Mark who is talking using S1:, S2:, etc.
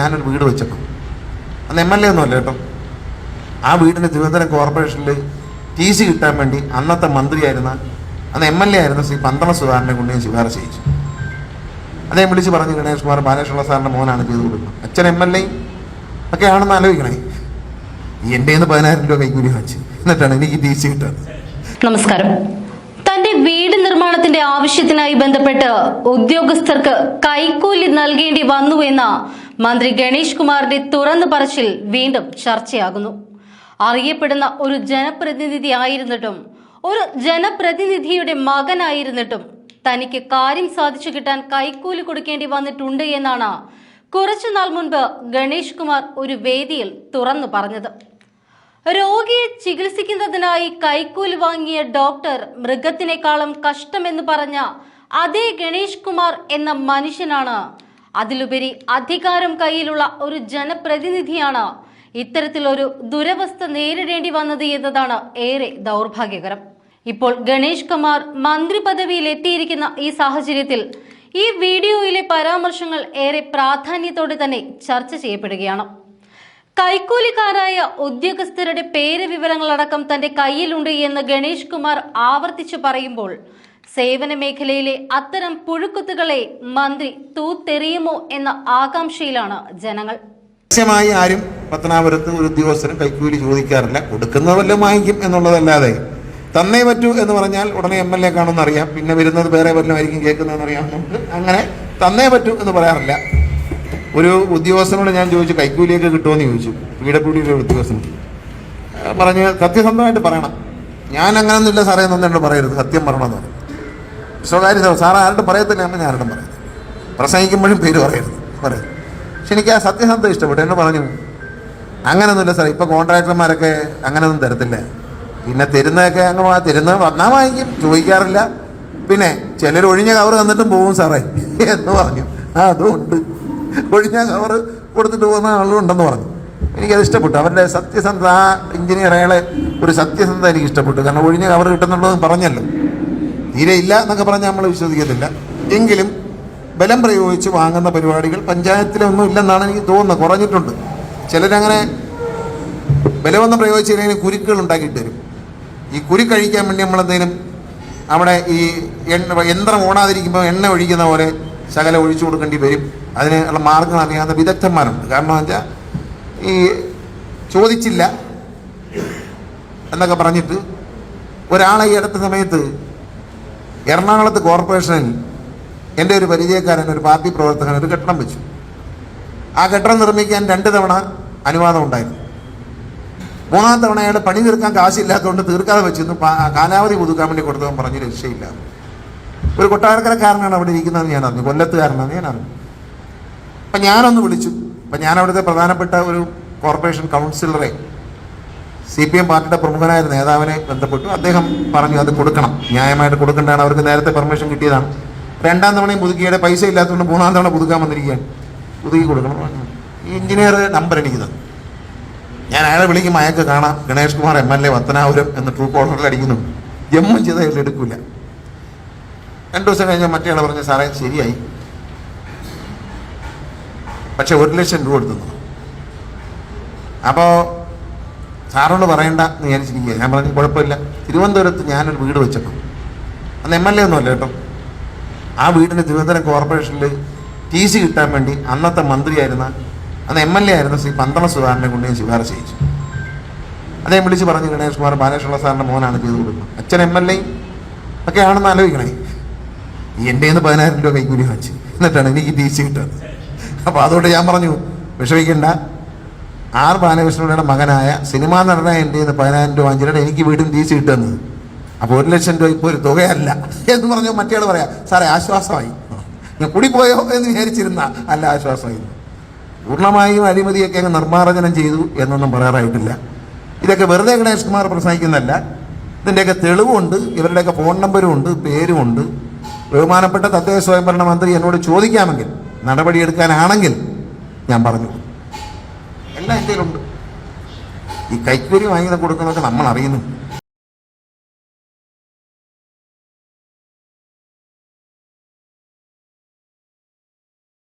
S1: ഞാനൊരു വീട് വെച്ചപ്പോൾ അന്ന് എം എൽ എ ഒന്നുമല്ല കേട്ടോ. ആ വീടിന് തിരുവനന്തപുരം കോർപ്പറേഷനിൽ ടി സി കിട്ടാൻ വേണ്ടി അന്നത്തെ മന്ത്രിയായിരുന്ന അന്ന് എം എൽ എ ആയിരുന്ന ശ്രീ പന്തള സുധാകരനെ കൊണ്ട് ഞാൻ ശുപാർശ ചെയ്യിച്ചു. അദ്ദേഹം വിളിച്ച് പറഞ്ഞു ഗണേഷ് കുമാർ ബാലകൃഷ്ണ സാറിന്റെ മോനാണ് ചെയ്തു കൊടുക്കുന്നത്. അച്ഛൻ എം എൽ എ ഒക്കെ ആണെന്ന് ആലോചിക്കണേ. എന്റെ നിന്ന് പതിനായിരം രൂപ കൈക്കൂലി വാങ്ങിച്ചു. എന്നിട്ടാണ് എനിക്ക് ടി സി കിട്ടുന്നത്.
S2: നമസ്കാരം. തന്റെ വീട് നിർമ്മാണത്തിന്റെ ആവശ്യത്തിനായി ബന്ധപ്പെട്ട് ഉദ്യോഗസ്ഥർക്ക് കൈക്കൂലി നൽകേണ്ടി വന്നു എന്ന മന്ത്രി ഗണേഷ് കുമാറിന്റെ തുറന്നു പറച്ചിൽ വീണ്ടും ചർച്ചയാകുന്നു. അറിയപ്പെടുന്ന ഒരു ജനപ്രതിനിധി ആയിരുന്നിട്ടും ഒരു ജനപ്രതിനിധിയുടെ മകനായിരുന്നിട്ടും തനിക്ക് കാര്യം സാധിച്ചു കിട്ടാൻ കൈക്കൂലി കൊടുക്കേണ്ടി വന്നിട്ടുണ്ട് എന്നാണ് കുറച്ചുനാൾ മുൻപ് ഗണേഷ് കുമാർ ഒരു വേദിയിൽ തുറന്നു പറഞ്ഞത്. രോഗിയെ ചികിത്സിക്കുന്നതിനായി കൈക്കൂലി വാങ്ങിയ ഡോക്ടർ മൃഗത്തിനേക്കാളും കഷ്ടമെന്ന് പറഞ്ഞ അതേ ഗണേഷ് കുമാർ എന്ന മനുഷ്യനാണ് അതിലുപരി അധികാരം കയ്യിലുള്ള ഒരു ജനപ്രതിനിധിയാണ് ഇത്തരത്തിലൊരു ദുരവസ്ഥ നേരിടേണ്ടി വന്നത് എന്നതാണ് ഏറെ ദൗർഭാഗ്യകരം. ഇപ്പോൾ ഗണേഷ് കുമാർ മന്ത്രി പദവിയിൽ എത്തിയിരിക്കുന്ന ഈ സാഹചര്യത്തിൽ ഈ വീഡിയോയിലെ പരാമർശങ്ങൾ ഏറെ പ്രാധാന്യത്തോടെ തന്നെ ചർച്ച ചെയ്യപ്പെടുകയാണ്. കൈക്കൂലിക്കാരായ ഉദ്യോഗസ്ഥരുടെ പേര് വിവരങ്ങളടക്കം തന്റെ കയ്യിലുണ്ട് എന്ന് ഗണേഷ് കുമാർ ആവർത്തിച്ചു പറയുമ്പോൾ സേവന മേഖലയിലെ അത്തരം പുഴുക്കുത്തുകളെ മന്ത്രി തൂത്തെറിയുമോ എന്ന ആകാംക്ഷയിലാണ് ജനങ്ങൾ.
S1: രഹസ്യമായി ആരും പത്തനാപുരത്ത് ഒരു ഉദ്യോഗസ്ഥനും കൈക്കൂലി ചോദിക്കാറില്ല. കൊടുക്കുന്നത് വല്ലതും വാങ്ങിക്കും എന്നുള്ളതല്ലാതെ തന്നേ പറ്റൂ എന്ന് പറഞ്ഞാൽ ഉടനെ എം എൽ എ കാണുമെന്ന് അറിയാം. പിന്നെ വരുന്നത് വേറെ വല്ലതും ആയിരിക്കും കേൾക്കുന്നതെന്ന് അറിയാം. നമുക്ക് അങ്ങനെ തന്നേ പറ്റൂ എന്ന് പറയാറില്ല. ഒരു ഉദ്യോഗസ്ഥനോട് ഞാൻ ചോദിച്ചു കൈക്കൂലിയൊക്കെ കിട്ടുമെന്ന് ചോദിച്ചു. പി ഡബ്ല്യു ഡിയുടെ ഉദ്യോഗസ്ഥൻ ആ, പറഞ്ഞ് സത്യസന്ധമായിട്ട് പറയണം. ഞാൻ അങ്ങനെയൊന്നുമില്ല സാറേ എന്നൊന്നും പറയരുത്. സത്യം പറയണമെന്ന് പറഞ്ഞു. സ്വകാര്യ സഭ സാറ് ആരുടെ പറയത്തില്ല അങ്ങനെ ആരുടെ പറയുന്നത് പ്രസംഗിക്കുമ്പോഴും പേര് പറയരുത്. പറയരുത്. പക്ഷെ എനിക്ക് ആ സത്യസന്ധത ഇഷ്ടപ്പെട്ടു. എന്നെ പറഞ്ഞു അങ്ങനൊന്നുമില്ല സാറേ ഇപ്പോൾ കോൺട്രാക്ടർമാരൊക്കെ അങ്ങനെയൊന്നും തരത്തില്ല. പിന്നെ തരുന്നതൊക്കെ അങ്ങ് തരുന്നത് വന്നാൽ വാങ്ങിക്കും ചോദിക്കാറില്ല. പിന്നെ ചിലർ ഒഴിഞ്ഞ കവർ തന്നിട്ടും പോകും സാറേ എന്ന് പറഞ്ഞു. ആ അതുകൊണ്ട് ഒഴിഞ്ഞ കവർ കൊടുത്തിട്ട് പോകുന്ന ആളുകളുണ്ടെന്ന് പറഞ്ഞു. എനിക്കത് ഇഷ്ടപ്പെട്ടു. അവരുടെ സത്യസന്ധത ആ എഞ്ചിനീയർ അയാളെ ഒരു സത്യസന്ധത എനിക്ക് ഇഷ്ടപ്പെട്ടു. കാരണം ഒഴിഞ്ഞ കവർ കിട്ടുന്നുള്ളതെന്ന് പറഞ്ഞല്ലോ. തീരെ ഇല്ല എന്നൊക്കെ പറഞ്ഞാൽ നമ്മൾ വിശ്വസിക്കത്തില്ല. എങ്കിലും ബലം പ്രയോഗിച്ച് വാങ്ങുന്ന പരിപാടികൾ പഞ്ചായത്തിലൊന്നും ഇല്ലെന്നാണ് എനിക്ക് തോന്നുന്നത്. കുറഞ്ഞിട്ടുണ്ട്. ചിലരങ്ങനെ ബലമൊന്നും പ്രയോഗിച്ചില്ലെങ്കിൽ കുരുക്കുകൾ ഉണ്ടാക്കിയിട്ട് വരും. ഈ കുരു കഴിക്കാൻ വേണ്ടി നമ്മളെന്തെങ്കിലും അവിടെ ഈ എണ്ണ യന്ത്രം ഓണാതിരിക്കുമ്പോൾ എണ്ണ ഒഴിക്കുന്ന പോലെ ശകലം ഒഴിച്ചു കൊടുക്കേണ്ടി വരും. അതിന് ഉള്ള മാർഗം അറിയാവുന്ന വിദഗ്ധന്മാരുണ്ട്. കാരണം വെച്ചാൽ ഈ ചോദിച്ചില്ല എന്നൊക്കെ പറഞ്ഞിട്ട് ഒരാളെ ഈ അടുത്ത സമയത്ത് എറണാകുളത്ത് കോർപ്പറേഷനിൽ എന്റെ ഒരു പരിചയക്കാരൻ ഒരു പാർട്ടി പ്രവർത്തകൻ ഒരു കെട്ടിടം വെച്ചു. ആ കെട്ടിടം നിർമ്മിക്കാൻ രണ്ട് തവണ അനുവാദം ഉണ്ടായിരുന്നു. മൂന്നാം തവണ അയാൾ പണി തീർക്കാൻ കാശില്ലാത്തതുകൊണ്ട് തീർക്കാതെ വെച്ചിരുന്നു. കാലാവധി പുതുക്കാൻ വേണ്ടി കൊടുത്തവൻ പറഞ്ഞു രക്ഷയില്ല. ഒരു കൊട്ടാരക്കരക്കാരനാണ് അവിടെ ഇരിക്കുന്നതെന്ന് ഞാൻ അറിഞ്ഞു. കൊല്ലത്തുകാരനാണ് ഞാൻ അറിഞ്ഞു. അപ്പം ഞാനൊന്ന് വിളിച്ചു. അപ്പം ഞാൻ അവിടുത്തെ പ്രധാനപ്പെട്ട ഒരു കോർപ്പറേഷൻ കൗൺസിലറെ സി പി എം പാർട്ടിയുടെ പ്രമുഖനായ നേതാവിനെ ബന്ധപ്പെട്ടു. അദ്ദേഹം പറഞ്ഞു അത് കൊടുക്കണം. ന്യായമായിട്ട് കൊടുക്കേണ്ടതാണ്. അവർക്ക് നേരത്തെ പെർമിഷൻ കിട്ടിയതാണ്. രണ്ടാം തവണയും പുതുക്കിയുടെ പൈസ ഇല്ലാത്തതുകൊണ്ട് മൂന്നാം തവണ പുതുക്കാൻ വന്നിരിക്കുകയാണ് പുതുക്കി കൊടുക്കണം. ഈ എഞ്ചിനീയർ നമ്പർ എനിക്ക് തന്നു ഞാൻ അയാളെ വിളിക്കും അയാൾക്ക് കാണാം. Ganesh Kumar M L A Pathanapuram എന്ന് ട്രൂ കോളറിൽ അടിക്കുന്നു. ജമ്മു ചെയ്ത അയാൾ എടുക്കില്ല. രണ്ടു ദിവസം കഴിഞ്ഞാൽ മറ്റേ ആൾ പറഞ്ഞു സാറേ ശരിയായി. പക്ഷെ ഒരു ലക്ഷം രൂപ എടുത്തു അപ്പോൾ സാറോട് പറയണ്ട എന്ന് വിചാരിച്ചിരിക്കുക ഞാൻ പറഞ്ഞു കുഴപ്പമില്ല. തിരുവനന്തപുരത്ത് ഞാനൊരു വീട് വെച്ചപ്പോൾ അന്ന് എം എൽ എ ഒന്നുമല്ല കേട്ടോ. ആ വീടിന് തിരുവനന്തപുരം കോർപ്പറേഷനിൽ ടി സി കിട്ടാൻ വേണ്ടി അന്നത്തെ മന്ത്രിയായിരുന്ന അന്ന് എം എൽ എ ആയിരുന്ന ശ്രീ പന്തള സുധാകരനെ കൊണ്ട് ഞാൻ ശുപാർശ ചെയ്യിച്ചു. അദ്ദേഹം വിളിച്ച് പറഞ്ഞു ഗണേഷ് കുമാർ ബാലകൃഷ്ണ സാറിന്റെ മോനാണ് ചെയ്ത് കൊടുക്കുന്നത്. അച്ഛൻ എം എൽ എയും ഒക്കെ ആണെന്ന് ആലോചിക്കണേ. എന്റെ നിന്ന് പതിനായിരം രൂപ കൈക്കൂലി വാങ്ങിച്ചു. എന്നിട്ടാണ് എനിക്ക് ടി സി കിട്ടുന്നത്. അപ്പോൾ അതുകൊണ്ട് ഞാൻ പറഞ്ഞു വിഷമിക്കണ്ട. ആർ ബാലകൃഷ്ണയുടെ മകനായ സിനിമാ നടനായ എന്റെ നിന്ന് പതിനായിരം രൂപ വാങ്ങിച്ചിട്ട് എനിക്ക് വീട്ടിൽ സി കിട്ടുന്നത്. അപ്പോൾ ഒരു ലക്ഷം രൂപ ഇപ്പോൾ ഒരു തുകയല്ല. എന്ന് പറഞ്ഞു മറ്റേ പറയാം സാറേ ആശ്വാസമായി. ഞാൻ കൂടിപ്പോയോ എന്ന് വിചാരിച്ചിരുന്ന അല്ല ആശ്വാസമായി പൂർണമായും അഴിമതിയൊക്കെ അങ്ങ് നിർമ്മാർജനം ചെയ്തു എന്നൊന്നും പറയാറായിട്ടില്ല. ഇതൊക്കെ വെറുതെ ഗണേഷ് കുമാർ പ്രസംഗിക്കുന്നതല്ല. ഇതിന്റെയൊക്കെ തെളിവുണ്ട് ഇവരുടെയൊക്കെ ഫോൺ നമ്പരും ഉണ്ട് പേരും ഉണ്ട് ബഹുമാനപ്പെട്ട തദ്ദേശ സ്വയംഭരണ മന്ത്രി എന്നോട് ചോദിക്കാമെങ്കിൽ നടപടിയെടുക്കാനാണെങ്കിൽ ഞാൻ പറഞ്ഞു. എല്ലാം എന്റെ കയ്യിലുണ്ട് ഈ കൈക്കൂലി വാങ്ങി കൊടുക്കുന്നതൊക്കെ നമ്മൾ അറിയുന്നു